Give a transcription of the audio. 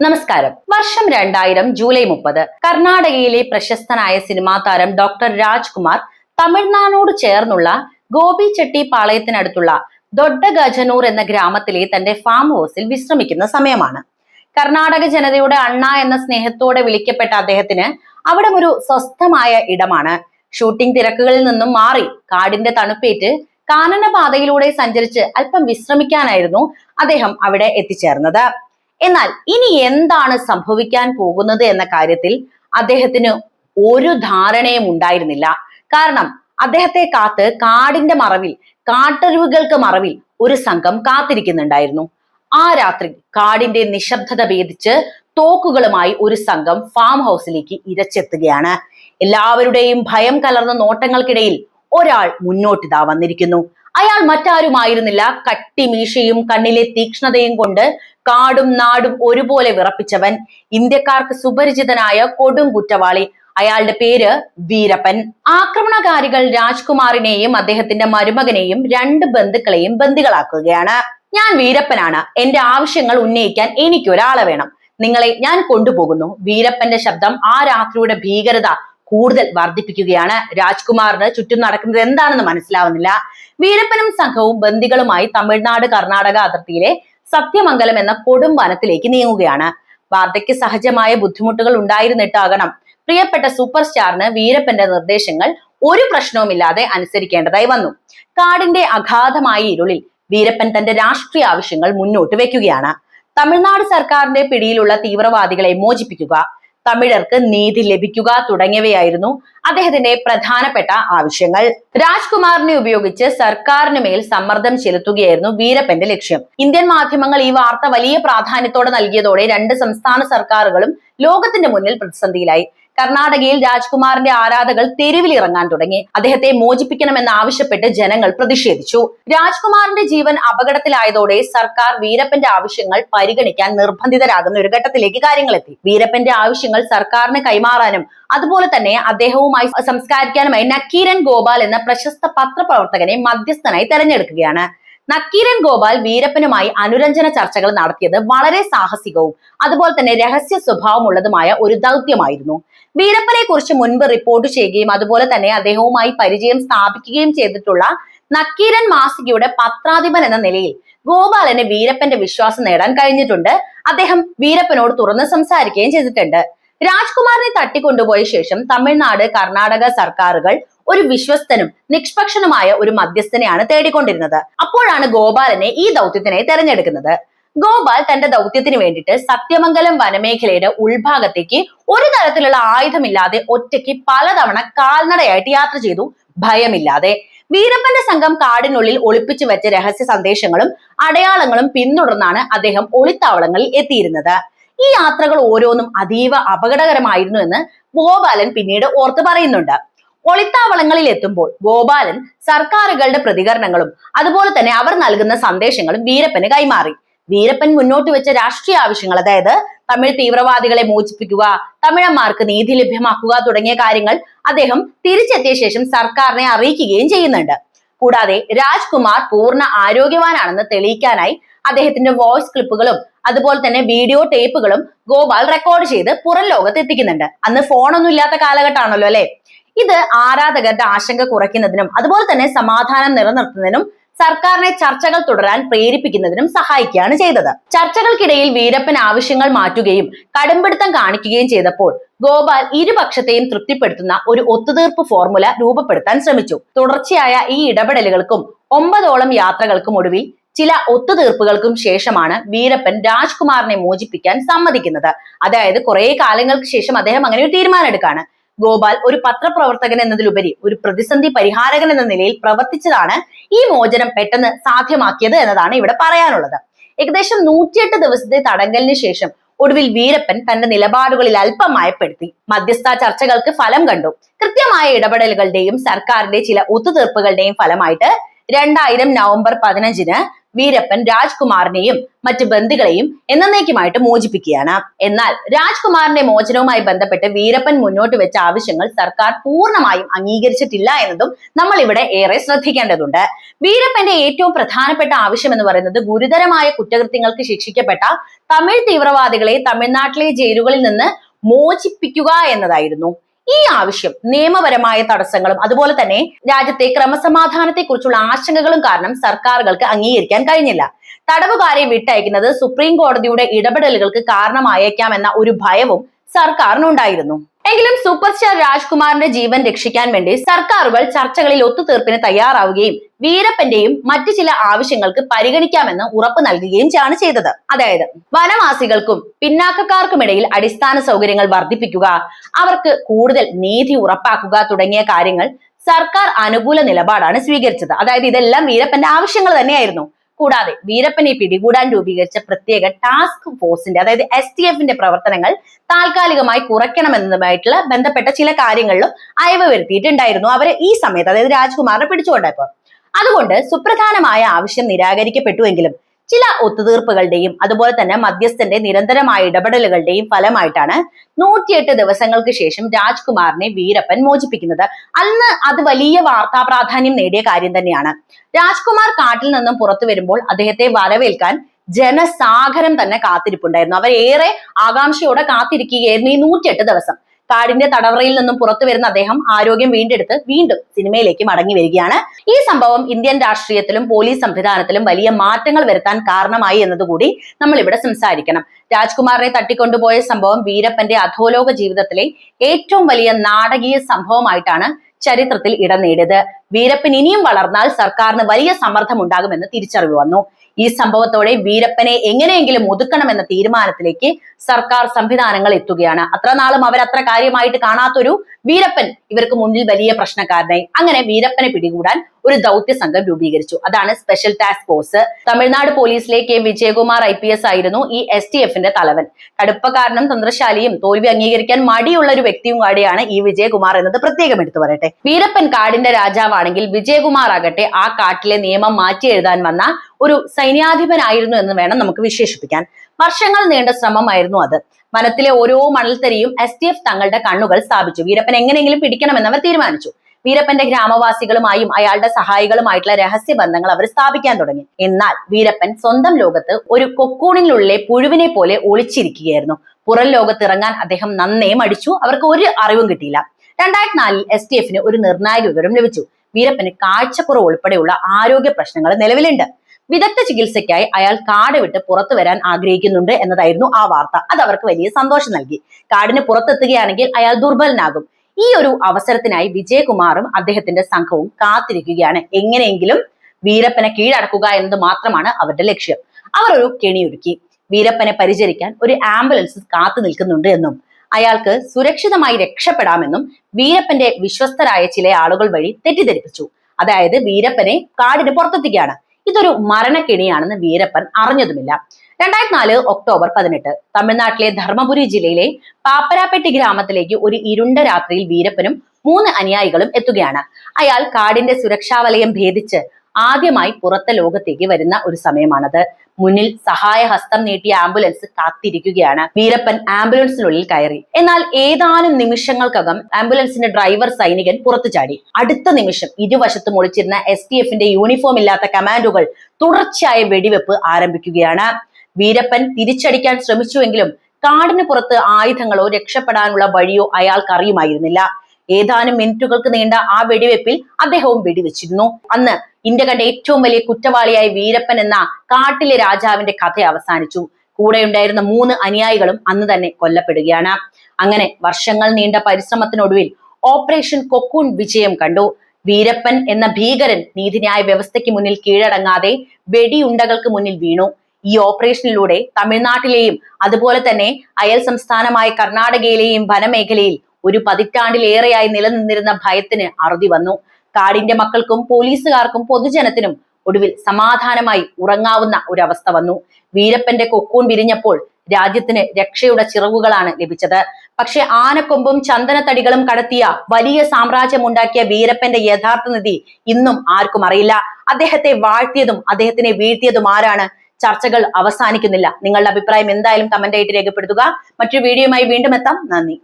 നമസ്കാരം. വർഷം രണ്ടായിരം ജൂലൈ മുപ്പത്. കർണാടകയിലെ പ്രശസ്തനായ സിനിമാ താരം ഡോക്ടർ രാജ്കുമാർ തമിഴ്നാടിനോട് ചേർന്നുള്ള ഗോപി ചെട്ടി പാളയത്തിനടുത്തുള്ള ദൊഡ്ഡ ഗജനൂർ എന്ന ഗ്രാമത്തിലെ തന്റെ ഫാം ഹൗസിൽ വിശ്രമിക്കുന്ന സമയമാണ്. കർണാടക ജനതയുടെ അണ്ണ എന്ന സ്നേഹത്തോടെ വിളിക്കപ്പെട്ട അദ്ദേഹത്തിന് അവിടെ ഒരു സ്വസ്ഥമായ ഇടമാണ്. ഷൂട്ടിംഗ് തിരക്കുകളിൽ നിന്നും മാറി കാടിന്റെ തണുപ്പേറ്റ് കാനനപാതയിലൂടെ സഞ്ചരിച്ച് അല്പം വിശ്രമിക്കാനായിരുന്നു അദ്ദേഹം അവിടെ എത്തിച്ചേർന്നത്. എന്നാൽ ഇനി എന്താണ് സംഭവിക്കാൻ പോകുന്നത് എന്ന കാര്യത്തിൽ അദ്ദേഹത്തിന് ഒരു ധാരണയും ഉണ്ടായിരുന്നില്ല. കാരണം അദ്ദേഹത്തെ കാത്ത് കാടിന്റെ മറവിൽ കാട്ടരുവുകൾക്ക് മറവിൽ ഒരു സംഘം കാത്തിരിക്കുന്നുണ്ടായിരുന്നു. ആ രാത്രി കാടിന്റെ നിശബ്ദത ഭേദിച്ച് തോക്കുകളുമായി ഒരു സംഘം ഫാം ഹൗസിലേക്ക് ഇരച്ചെത്തുകയാണ്. എല്ലാവരുടെയും ഭയം കലർന്ന നോട്ടങ്ങൾക്കിടയിൽ ഒരാൾ മുന്നോട്ടിതാ വന്നിരിക്കുന്നു. അയാൾ മറ്റാരുമായിരുന്നില്ല. കട്ടിമീശയും കണ്ണിലെ തീക്ഷ്ണതയും കൊണ്ട് കാടും നാടും ഒരുപോലെ വിറപ്പിച്ചവൻ. ഇന്ത്യക്കാർക്ക് സുപരിചിതനായ കൊടും കുറ്റവാളി. അയാളുടെ പേര് വീരപ്പൻ. ആക്രമണകാരികൾ രാജ്കുമാറിനെയും അദ്ദേഹത്തിന്റെ മരുമകനെയും രണ്ട് ബന്ധുക്കളെയും ബന്ദികളാക്കുകയാണ്. ഞാൻ വീരപ്പനാണ്. എന്റെ ആവശ്യങ്ങൾ ഉന്നയിക്കാൻ എനിക്ക് ഒരാളെ വേണം. നിങ്ങളെ ഞാൻ കൊണ്ടുപോകുന്നു. വീരപ്പന്റെ ശബ്ദം ആ രാത്രിയുടെ ഭീകരത കൂടുതൽ വർദ്ധിപ്പിക്കുകയാണ് രാജ്കുമാറിന് ചുറ്റും നടക്കുന്നത് എന്താണെന്ന് മനസ്സിലാവുന്നില്ല. വീരപ്പനും സംഘവും ബന്ദികളുമായി തമിഴ്നാട് കർണാടക അതിർത്തിയിലെ സത്യമംഗലം എന്ന കൊടും വനത്തിലേക്ക് നീങ്ങുകയാണ്. വാർദ്ധക്യ സഹജമായ ബുദ്ധിമുട്ടുകൾ ഉണ്ടായിരുന്നിട്ടാകണം പ്രിയപ്പെട്ട സൂപ്പർ സ്റ്റാറിന് വീരപ്പന്റെ നിർദ്ദേശങ്ങൾ ഒരു പ്രശ്നവുമില്ലാതെ അനുസരിക്കേണ്ടതായി വന്നു. കാടിന്റെ അഗാധമായ ഇരുളിൽ വീരപ്പൻ തന്റെ രാഷ്ട്രീയ ആവശ്യങ്ങൾ മുന്നോട്ട് വെക്കുകയാണ് തമിഴ്നാട് സർക്കാരിന്റെ പിടിയിലുള്ള തീവ്രവാദികളെ മോചിപ്പിക്കുക തമിഴർക്ക് നീതി ലഭിക്കുക തുടങ്ങിയവയായിരുന്നു അദ്ദേഹത്തിന്റെ പ്രധാനപ്പെട്ട ആവശ്യങ്ങൾ. രാജ്കുമാറിനെ ഉപയോഗിച്ച് സർക്കാരിന് മേൽ സമ്മർദ്ദം ചെലുത്തുകയായിരുന്നു വീരപ്പന്റെ ലക്ഷ്യം. ഇന്ത്യൻ മാധ്യമങ്ങൾ ഈ വാർത്ത വലിയ പ്രാധാന്യത്തോടെ നൽകിയതോടെ രണ്ട് സംസ്ഥാന സർക്കാരുകളും ലോകത്തിന്റെ മുന്നിൽ പ്രതിസന്ധിയിലായി. കർണാടകയിൽ രാജ്കുമാറിന്റെ ആരാധകൾ തെരുവിലിറങ്ങാൻ തുടങ്ങി. അദ്ദേഹത്തെ മോചിപ്പിക്കണമെന്ന് ആവശ്യപ്പെട്ട് ജനങ്ങൾ പ്രതിഷേധിച്ചു. രാജ്കുമാറിന്റെ ജീവൻ അപകടത്തിലായതോടെ സർക്കാർ വീരപ്പന്റെ ആവശ്യങ്ങൾ പരിഗണിക്കാൻ നിർബന്ധിതരാകുന്ന ഒരു ഘട്ടത്തിലേക്ക് കാര്യങ്ങൾ എത്തി വീരപ്പന്റെ ആവശ്യങ്ങൾ സർക്കാരിന് കൈമാറാനും അതുപോലെ തന്നെ അദ്ദേഹവുമായി സംസ്കാരിക്കാനുമായി നക്കീരൻ ഗോപാൽ എന്ന പ്രശസ്ത പത്രപ്രവർത്തകനെ മധ്യസ്ഥനായി തെരഞ്ഞെടുക്കുകയാണ്. നക്കീരൻ ഗോപാൽ വീരപ്പനുമായി അനുരഞ്ജന ചർച്ചകൾ നടത്തിയത് വളരെ സാഹസികവും അതുപോലെ തന്നെ രഹസ്യ സ്വഭാവമുള്ളതുമായ ഒരു ദൗത്യമായിരുന്നു. വീരപ്പനെ കുറിച്ച് മുൻപ് റിപ്പോർട്ട് ചെയ്യുകയും അതുപോലെ തന്നെ അദ്ദേഹവുമായി പരിചയം സ്ഥാപിക്കുകയും ചെയ്തിട്ടുള്ള നക്കീരൻ മാസികയുടെ പത്രാധിപൻ എന്ന നിലയിൽ ഗോപാലന് വീരപ്പന്റെ വിശ്വാസം നേടാൻ കഴിഞ്ഞിട്ടുണ്ട്. അദ്ദേഹം വീരപ്പനോട് തുറന്ന് സംസാരിക്കുകയും ചെയ്തിട്ടുണ്ട്. രാജ്കുമാറിനെ തട്ടിക്കൊണ്ടുപോയ ശേഷം തമിഴ്നാട് കർണാടക സർക്കാരുകൾ ഒരു വിശ്വസ്തനും നിഷ്പക്ഷനുമായ ഒരു മധ്യസ്ഥനെയാണ് തേടിക്കൊണ്ടിരുന്നത്. അപ്പോഴാണ് ഗോപാലനെ ഈ ദൗത്യത്തിനായി തെരഞ്ഞെടുക്കുന്നത്. ഗോപാൽ തന്റെ ദൗത്യത്തിന് വേണ്ടിയിട്ട് സത്യമംഗലം വനമേഖലയുടെ ഉൾഭാഗത്തേക്ക് ഒരു തരത്തിലുള്ള ആയുധമില്ലാതെ ഒറ്റയ്ക്ക് പലതവണ കാൽനടയായിട്ട് യാത്ര ചെയ്തു ഭയമില്ലാതെ. വീരപ്പന്റെ സംഘം കാടിനുള്ളിൽ ഒളിപ്പിച്ചു വെച്ച രഹസ്യ സന്ദേശങ്ങളും അടയാളങ്ങളും പിന്തുടർന്നാണ് അദ്ദേഹം ഒളിത്താവളങ്ങളിൽ എത്തിയിരുന്നത്. ഈ യാത്രകൾ ഓരോന്നും അതീവ അപകടകരമായിരുന്നു എന്ന് ഗോപാലൻ പിന്നീട് ഓർത്ത് പറയുന്നുണ്ട്. ഒളിത്താവളങ്ങളിൽ എത്തുമ്പോൾ ഗോപാലൻ സർക്കാരുകളുടെ പ്രതികരണങ്ങളും അതുപോലെ തന്നെ അവർ നൽകുന്ന സന്ദേശങ്ങളും വീരപ്പന് കൈമാറി. വീരപ്പൻ മുന്നോട്ട് വെച്ച രാഷ്ട്രീയ ആവശ്യങ്ങൾ അതായത് തമിഴ് തീവ്രവാദികളെ മോചിപ്പിക്കുക തമിഴന്മാർക്ക് നീതി ലഭ്യമാക്കുക തുടങ്ങിയ കാര്യങ്ങൾ അദ്ദേഹം തിരിച്ചെത്തിയ ശേഷം സർക്കാരിനെ അറിയിക്കുകയും ചെയ്യുന്നുണ്ട്. കൂടാതെ രാജ്കുമാർ പൂർണ ആരോഗ്യവാനാണെന്ന് തെളിയിക്കാനായി അദ്ദേഹത്തിന്റെ വോയിസ് ക്ലിപ്പുകളും അതുപോലെ തന്നെ വീഡിയോ ടേപ്പുകളും ഗോപാൽ റെക്കോർഡ് ചെയ്ത് പുറം ലോകത്ത് എത്തിക്കുന്നുണ്ട് അന്ന് ഫോണൊന്നും ഇല്ലാത്ത കാലഘട്ടമാണല്ലോ അല്ലെ? ഇത് ആരാധകരുടെ ആശങ്ക കുറയ്ക്കുന്നതിനും അതുപോലെ തന്നെ സമാധാനം നിലനിർത്തുന്നതിനും സർക്കാരിനെ ചർച്ചകൾ തുടരാൻ പ്രേരിപ്പിക്കുന്നതിനും സഹായിക്കുകയാണ് ചെയ്തത്. ചർച്ചകൾക്കിടയിൽ വീരപ്പൻ ആവശ്യങ്ങൾ മാറ്റുകയും കടുംപിടുത്തം കാണിക്കുകയും ചെയ്തപ്പോൾ ഗോപാൽ ഇരുപക്ഷത്തെയും തൃപ്തിപ്പെടുത്തുന്ന ഒരു ഒത്തുതീർപ്പ് ഫോർമുല രൂപപ്പെടുത്താൻ ശ്രമിച്ചു. തുടർച്ചയായ ഈ ഇടപെടലുകൾക്കും ഒമ്പതോളം യാത്രകൾക്കും ഒടുവിൽ ചില ഒത്തുതീർപ്പുകൾക്കും ശേഷമാണ് വീരപ്പൻ രാജ്കുമാറിനെ മോചിപ്പിക്കാൻ സമ്മതിക്കുന്നത്. അതായത് കുറെ കാലങ്ങൾക്ക് ശേഷം അദ്ദേഹം അങ്ങനെ ഒരു തീരുമാനം എടുക്കാണ് ഗോപാൽ ഒരു പത്രപ്രവർത്തകൻ എന്നതിലുപരി ഒരു പ്രതിസന്ധി പരിഹാരകൻ എന്ന നിലയിൽ പ്രവർത്തിച്ചതാണ് ഈ മോചനം പെട്ടെന്ന് സാധ്യമാക്കിയത് എന്നതാണ് ഇവിടെ പറയാനുള്ളത്. ഏകദേശം നൂറ്റിയെട്ട് ദിവസത്തെ തടങ്കലിന് ശേഷം ഒടുവിൽ വീരപ്പൻ തന്റെ നിലപാടുകളിൽ അല്പം മയപ്പെടുത്തി. മധ്യസ്ഥ ചർച്ചകൾക്ക് ഫലം കണ്ടു. കൃത്യമായ ഇടപെടലുകളുടെയും സർക്കാരിന്റെ ചില ഒത്തുതീർപ്പുകളുടെയും ഫലമായിട്ട് രണ്ടായിരം നവംബർ പതിനഞ്ചിന് വീരപ്പൻ രാജ്കുമാറിനെയും മറ്റ് ബന്ധുക്കളെയും എന്നേക്കുമായിട്ട് മോചിപ്പിക്കുകയാണ്. എന്നാൽ രാജ്കുമാറിന്റെ മോചനവുമായി ബന്ധപ്പെട്ട് വീരപ്പൻ മുന്നോട്ട് വെച്ച ആവശ്യങ്ങൾ സർക്കാർ പൂർണമായും അംഗീകരിച്ചിട്ടില്ല എന്നതും നമ്മൾ ഇവിടെ ഏറെ ശ്രദ്ധിക്കേണ്ടതുണ്ട്. വീരപ്പന്റെ ഏറ്റവും പ്രധാനപ്പെട്ട ആവശ്യം എന്ന് പറയുന്നത് ഗുരുതരമായ കുറ്റകൃത്യങ്ങൾക്ക് ശിക്ഷിക്കപ്പെട്ട തമിഴ് തീവ്രവാദികളെ തമിഴ്നാട്ടിലെ ജയിലുകളിൽ നിന്ന് മോചിപ്പിക്കുക എന്നതായിരുന്നു. ഈ ആവശ്യം നിയമപരമായ തടസ്സങ്ങളും അതുപോലെ തന്നെ രാജ്യത്തെ ക്രമസമാധാനത്തെക്കുറിച്ചുള്ള ആശങ്കകളും കാരണം സർക്കാരുകൾക്ക് അംഗീകരിക്കാൻ കഴിഞ്ഞില്ല. തടവുകാരെ വിട്ടയക്കുന്നത് സുപ്രീം കോടതിയുടെ ഇടപെടലുകൾക്ക് കാരണമായേക്കാം എന്ന ഒരു ഭയവും സർക്കാരിനുണ്ടായിരുന്നു. എങ്കിലും സൂപ്പർ സ്റ്റാർ രാജ്കുമാറിന്റെ ജീവൻ രക്ഷിക്കാൻ വേണ്ടി സർക്കാരുകൾ ചർച്ചകളിൽ ഒത്തുതീർപ്പിന് തയ്യാറാവുകയും വീരപ്പന്റെയും മറ്റു ചില ആവശ്യങ്ങൾക്ക് പരിഗണിക്കാമെന്ന് ഉറപ്പ് നൽകുകയും ആണ് ചെയ്തത്. അതായത് വനവാസികൾക്കും പിന്നാക്കക്കാർക്കുമിടയിൽ അടിസ്ഥാന സൗകര്യങ്ങൾ വർദ്ധിപ്പിക്കുക അവർക്ക് കൂടുതൽ നീതി ഉറപ്പാക്കുക തുടങ്ങിയ കാര്യങ്ങൾ സർക്കാർ അനുകൂല നിലപാടാണ് സ്വീകരിച്ചത്. അതായത് ഇതെല്ലാം വീരപ്പന്റെ ആവശ്യങ്ങൾ തന്നെയായിരുന്നു. കൂടാതെ വീരപ്പനെ പിടികൂടാൻ രൂപീകരിച്ച പ്രത്യേക ടാസ്ക് ഫോഴ്സിന്റെ അതായത് എസ് ടി എഫിന്റെ പ്രവർത്തനങ്ങൾ താൽക്കാലികമായി കുറയ്ക്കണമെന്നതുമായിട്ടുള്ള ബന്ധപ്പെട്ട ചില കാര്യങ്ങളിലും അയവ് വരുത്തിയിട്ടുണ്ടായിരുന്നു. അവരെ ഈ സമയത്ത് അതായത് രാജ്കുമാറിനെ പിടിച്ചുകൊണ്ടപ്പോ അതുകൊണ്ട് സുപ്രധാനമായ ആവശ്യം നിരാകരിക്കപ്പെട്ടുവെങ്കിലും ചില ഒത്തുതീർപ്പുകളുടെയും അതുപോലെ തന്നെ മധ്യസ്ഥന്റെ നിരന്തരമായ ഇടപെടലുകളുടെയും ഫലമായിട്ടാണ് നൂറ്റിയെട്ട് ദിവസങ്ങൾക്ക് ശേഷം രാജ്കുമാറിനെ വീരപ്പൻ മോചിപ്പിക്കുന്നത്. അന്ന് അത് വലിയ വാർത്താ പ്രാധാന്യം നേടിയ കാര്യം തന്നെയാണ്. രാജ്കുമാർ കാട്ടിൽ നിന്നും പുറത്തു വരുമ്പോൾ അദ്ദേഹത്തെ വരവേൽക്കാൻ ജനസാഗരം തന്നെ കാത്തിരിപ്പുണ്ടായിരുന്നു. അവരേറെ ആകാംക്ഷയോടെ കാത്തിരിക്കുകയായിരുന്നു ഈ നൂറ്റിയെട്ട് ദിവസം. കാടിന്റെ തടവറയിൽ നിന്നും പുറത്തു വരുന്ന അദ്ദേഹം ആരോഗ്യം വീണ്ടെടുത്ത് വീണ്ടും സിനിമയിലേക്ക് മടങ്ങി വരികയാണ്. ഈ സംഭവം ഇന്ത്യൻ രാഷ്ട്രീയത്തിലും പോലീസ് സംവിധാനത്തിലും വലിയ മാറ്റങ്ങൾ വരുത്താൻ കാരണമായി എന്നതുകൂടി നമ്മൾ ഇവിടെ സംസാരിക്കണം. രാജ്കുമാറിനെ തട്ടിക്കൊണ്ടുപോയ സംഭവം വീരപ്പന്റെ അധോലോക ജീവിതത്തിലെ ഏറ്റവും വലിയ നാടകീയ സംഭവമായിട്ടാണ് ചരിത്രത്തിൽ ഇടം നേടിയത്. വീരപ്പൻ ഇനിയും വളർന്നാൽ സർക്കാരിന് വലിയ സമ്മർദ്ദം ഉണ്ടാകുമെന്ന് തിരിച്ചറിവ് വന്നു. ഈ സംഭവത്തോടെ വീരപ്പനെ എങ്ങനെയെങ്കിലും ഒതുക്കണം എന്ന തീരുമാനത്തിലേക്ക് സർക്കാർ സംവിധാനങ്ങൾ എത്തുകയാണ്. അത്ര നാളും അവർ അത്ര കാര്യമായിട്ട് കാണാത്തൊരു വീരപ്പൻ ഇവർക്ക് മുന്നിൽ വലിയ പ്രശ്നക്കാരനായി. അങ്ങനെ വീരപ്പനെ പിടികൂടാൻ ഒരു ദൗത്യ സംഘം രൂപീകരിച്ചു. അതാണ് സ്പെഷ്യൽ ടാസ്ക് ഫോഴ്സ് തമിഴ്നാട് പോലീസിലെ K. Vijayakumar I P S ആയിരുന്നു ഈ എസ് ടി എഫിന്റെ തലവൻ. കടുപ്പക്കാരനും തന്ത്രശാലിയും തോൽവി അംഗീകരിക്കാൻ മടിയുള്ള ഒരു വ്യക്തിയും കൂടിയാണ് ഈ വിജയകുമാർ എന്നത്. പ്രത്യേകം എടുത്തു പറയട്ടെ. വീരപ്പൻ കാടിന്റെ രാജാവാണെങ്കിൽ വിജയകുമാർ ആകട്ടെ ആ കാട്ടിലെ നിയമം മാറ്റി എഴുതാൻ വന്ന ഒരു സൈന്യാധിപനായിരുന്നു എന്ന് വേണം നമുക്ക് വിശേഷിപ്പിക്കാൻ. വർഷങ്ങൾ നീണ്ട ശ്രമമായിരുന്നു അത്. വനത്തിലെ ഓരോ മണൽത്തരിയും എസ് തങ്ങളുടെ കണ്ണുകൾ സ്ഥാപിച്ചു. വീരപ്പൻ എങ്ങനെയെങ്കിലും പിടിക്കണമെന്ന് അവർ തീരുമാനിച്ചു. വീരപ്പന്റെ ഗ്രാമവാസികളുമായും അയാളുടെ സഹായികളുമായിട്ടുള്ള രഹസ്യ ബന്ധങ്ങൾ അവർ സ്ഥാപിക്കാൻ തുടങ്ങി. എന്നാൽ വീരപ്പൻ സ്വന്തം ലോകത്ത് ഒരു കൊക്കൂണിനുള്ളിലെ പുഴുവിനെ പോലെ ഒളിച്ചിരിക്കുകയായിരുന്നു. പുറം ലോകത്ത് ഇറങ്ങാൻ അദ്ദേഹം നന്നേ മടിച്ചു. അവർക്ക് ഒരു അറിവും കിട്ടിയില്ല. രണ്ടായിരത്തി നാലിൽ എസ് ടി എഫിന് ഒരു നിർണായക വിവരം ലഭിച്ചു. വീരപ്പന് കാഴ്ചക്കുറവ് ഉൾപ്പെടെയുള്ള ആരോഗ്യ പ്രശ്നങ്ങൾ നിലവിലുണ്ട്. വിദഗ്ധ ചികിത്സയ്ക്കായി അയാൾ കാട് വിട്ട് പുറത്തു വരാൻ ആഗ്രഹിക്കുന്നുണ്ട് എന്നതായിരുന്നു ആ വാർത്ത. അത് അവർക്ക് വലിയ സന്തോഷം നൽകി. കാടിന് പുറത്തെത്തുകയാണെങ്കിൽ അയാൾ ദുർബലനാകും. ഈ ഒരു അവസരത്തിനായി വിജയകുമാറും അദ്ദേഹത്തിന്റെ സംഘവും കാത്തിരിക്കുകയാണ്. എങ്ങനെയെങ്കിലും വീരപ്പനെ കീഴടക്കുക എന്നത് മാത്രമാണ് അവരുടെ ലക്ഷ്യം. അവർ ഒരു കെണിയൊരുക്കി. വീരപ്പനെ പരിചരിക്കാൻ ഒരു ആംബുലൻസ് കാത്തു നിൽക്കുന്നുണ്ട് എന്നും അയാൾക്ക് സുരക്ഷിതമായി രക്ഷപ്പെടാമെന്നും വീരപ്പന്റെ വിശ്വസ്തരായ ചില ആളുകൾ വഴി തെറ്റിദ്ധരിപ്പിച്ചു. അതായത് വീരപ്പനെ കാടിന് പുറത്തെത്തിക്കുകയാണ്. ഇതൊരു മരണക്കിണിയാണെന്ന് വീരപ്പൻ അറിഞ്ഞതുമില്ല. രണ്ടായിരത്തി നാല് ഒക്ടോബർ പതിനെട്ട് തമിഴ്നാട്ടിലെ ധർമ്മപുരി ജില്ലയിലെ പാപ്പരാപ്പെട്ടി ഗ്രാമത്തിലേക്ക് ഒരു ഇരുണ്ട രാത്രിയിൽ വീരപ്പനും മൂന്ന് അനുയായികളും എത്തുകയാണ്. അയാൾ കാടിന്റെ സുരക്ഷാ വലയം ഭേദിച്ച് ആദ്യമായി പുറത്തെ ലോകത്തേക്ക് വരുന്ന ഒരു സമയമാണത്. മുന്നിൽ സഹായഹസ്തം നീട്ടിയ ആംബുലൻസ് കാത്തിരിക്കുകയാണ്. വീരപ്പൻ ആംബുലൻസിനുള്ളിൽ കയറി. എന്നാൽ ഏതാനും നിമിഷങ്ങൾക്കകം ആംബുലൻസിന്റെ ഡ്രൈവർ സൈനികൻ പുറത്തു ചാടി. അടുത്ത നിമിഷം ഇരുവശത്തും ഒളിച്ചിരുന്ന എസ് ടി എഫിന്റെ യൂണിഫോം ഇല്ലാത്ത കമാൻഡുകൾ തുടർച്ചയായ വെടിവെപ്പ് ആരംഭിക്കുകയാണ്. വീരപ്പൻ തിരിച്ചടിക്കാൻ ശ്രമിച്ചുവെങ്കിലും കാടിന് പുറത്ത് ആയുധങ്ങളോ രക്ഷപ്പെടാനുള്ള വഴിയോ അയാൾക്ക് അറിയുമായിരുന്നില്ല ഏതാനും മിനിറ്റുകൾക്ക് നീണ്ട ആ വെടിവെപ്പിൽ അദ്ദേഹവും വെടിവെച്ചിരുന്നു. അന്ന് ഇന്ത്യ കണ്ട ഏറ്റവും വലിയ കുറ്റവാളിയായ വീരപ്പൻ എന്ന കാട്ടിലെ രാജാവിന്റെ കഥ അവസാനിച്ചു. കൂടെയുണ്ടായിരുന്ന മൂന്ന് അനുയായികളും അന്ന് തന്നെ കൊല്ലപ്പെടുകയാണ്. അങ്ങനെ വർഷങ്ങൾ നീണ്ട പരിശ്രമത്തിനൊടുവിൽ ഓപ്പറേഷൻ കൊക്കൂൺ വിജയം കണ്ടു. വീരപ്പൻ എന്ന ഭീകരൻ നീതിന്യായ വ്യവസ്ഥയ്ക്ക് മുന്നിൽ കീഴടങ്ങാതെ വെടിയുണ്ടകൾക്ക് മുന്നിൽ വീണു. ഈ ഓപ്പറേഷനിലൂടെ തമിഴ്നാട്ടിലെയും അതുപോലെ തന്നെ അയൽ സംസ്ഥാനമായ കർണാടകയിലെയും വനമേഖലയിൽ ഒരു പതിറ്റാണ്ടിലേറെയായി നിലനിന്നിരുന്ന ഭയത്തിന് അറുതി വന്നു. കാടിന്റെ മക്കൾക്കും പോലീസുകാർക്കും പൊതുജനത്തിനും ഒടുവിൽ സമാധാനമായി ഉറങ്ങാവുന്ന ഒരവസ്ഥ വന്നു. വീരപ്പന്റെ കൊക്കൂൺ വിരിഞ്ഞപ്പോൾ രാജ്യത്തിന് രക്ഷയുടെ ചിറവുകളാണ് ലഭിച്ചത്. പക്ഷെ ആനക്കൊമ്പും ചന്ദനത്തടികളും കടത്തിയ വലിയ സാമ്രാജ്യം ഉണ്ടാക്കിയ വീരപ്പന്റെ യഥാർത്ഥ നിധി ഇന്നും ആർക്കും അറിയില്ല. അദ്ദേഹത്തെ വാഴ്ത്തിയതും അദ്ദേഹത്തിനെ വീഴ്ത്തിയതും ആരാണ്? ചർച്ചകൾ അവസാനിക്കുന്നില്ല. നിങ്ങളുടെ അഭിപ്രായം എന്തായാലും കമന്റ് ആയിട്ട് രേഖപ്പെടുത്തുക. മറ്റൊരു വീഡിയോയുമായി വീണ്ടും എത്താം. നന്ദി.